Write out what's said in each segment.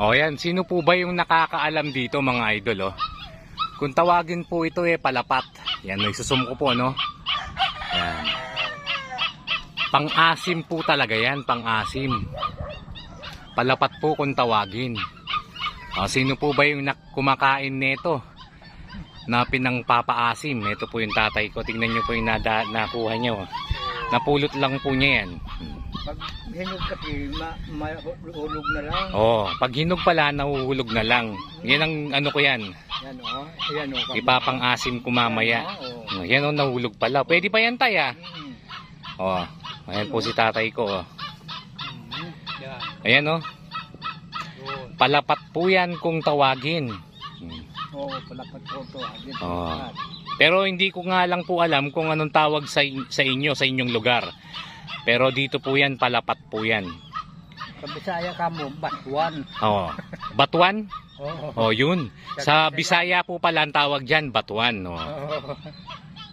O yan, sino po ba yung nakakaalam dito mga idol oh? Kung tawagin po ito eh palapat. Yan, may susum ko po no. Yan. Pang-asim po talaga yan, pang-asim. Palapat po kung tawagin. O, sino po ba yung kumakain nito? Na pinangpapaasim. Ito po yung tatay ko. Tingnan nyo po yung nada- nakuha nyo. Napulot lang po niya yan. Hmm. Pag hinog kasi, ma, mahulog na lang. Oh, pag hinog pala, nahuhulog na lang. Yan ang ano ko yan. Yan o. Yan o. Ipapang-asim ko mamaya. Oo. Oh, yan o, nahulog pala. Pwede pa yan tay ah. Mm. Oh, ayan po si tatay ko. Oh. Mm. Yan. Ayan oh, Yun. palapat po yan kung tawagin. Oo, palapat ko to. Oo. lahat. Pero hindi ko nga lang po alam kung anong tawag sa, sa inyo, sa inyong lugar. Pero dito po yan, palapat po yan. Sa Bisaya ka mo, batuan. Oh, batuan? Oo. Oh, yun. Sa Bisaya po pala ang tawag dyan, batuan. Oh. Oo.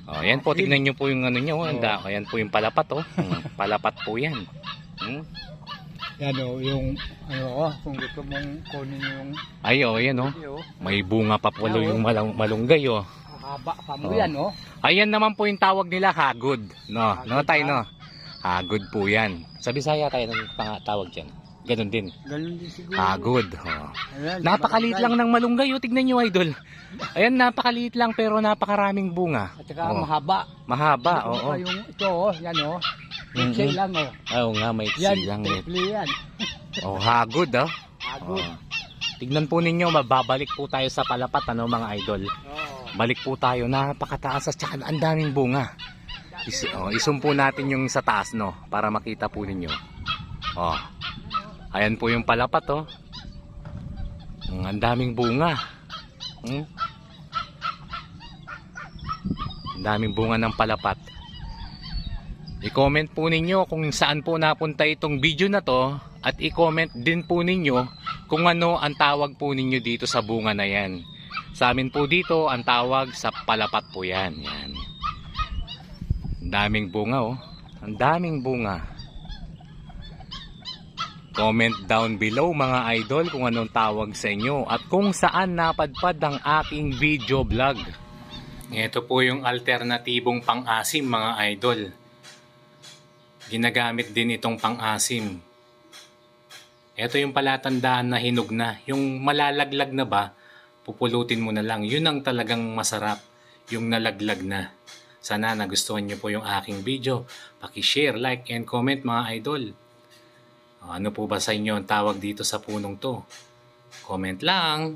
Oh, yan po, tignan nyo po yung ano nyo. Oh. Anda, ayan po yung palapat, oh. Hmm, palapat po yan. Hmm? Yan o, yung, ano o, kung gusto mong kunin yung, Ay, oh, yan, oh. yung May bunga pa po yung malung malunggay, oh. haba pa mo Oo. yan o. Ayan naman po yung tawag nila, hagod. No, no tayo, no. Hagod po yan. Sa Bisaya tayo ng tawag dyan. Ganun din. Ganun din siguro. Hagod. Oh. Ayan, Napakaliit lang ng malunggay, oh. Tignan nyo, idol. Ayan, napakaliit lang pero napakaraming bunga. At saka Oo. mahaba. Mahaba, oo. pa Yung ito o, yan o. Mhm. Iksi lang o. Oo nga, may Yan, silang. eh. triple yan. Oh, hagod, oh. Agod. Oh. Tignan po ninyo, mababalik po tayo sa palapat, ano mga idol. Oo. Balik po tayo, napakataas at saka ang daming bunga. Is, oh, isum po natin yung sa taas, no, para makita po ninyo. Oh. Ayan po yung palapat, oh. Ang daming bunga. Hmm? Ang daming bunga ng palapat. I-comment po ninyo kung saan po napunta itong video na to at i-comment din po ninyo kung ano ang tawag po ninyo dito sa bunga na yan. Sa amin po dito, ang tawag sa palapat po yan. yan. Daming bunga oh. Ang daming bunga. Comment down below mga idol kung anong tawag sa inyo at kung saan napadpad ang aking video vlog. Ito po yung alternatibong pang-asim mga idol. Ginagamit din itong pang-asim. Ito yung palatandaan na hinog na. Yung malalaglag na ba, pupulutin mo na lang. Yun ang talagang masarap. Yung nalaglag na. Sana nagustuhan nyo po yung aking video. Paki-share, like, and comment mga idol. Ano po ba sa inyo ang tawag dito sa punong to? Comment lang.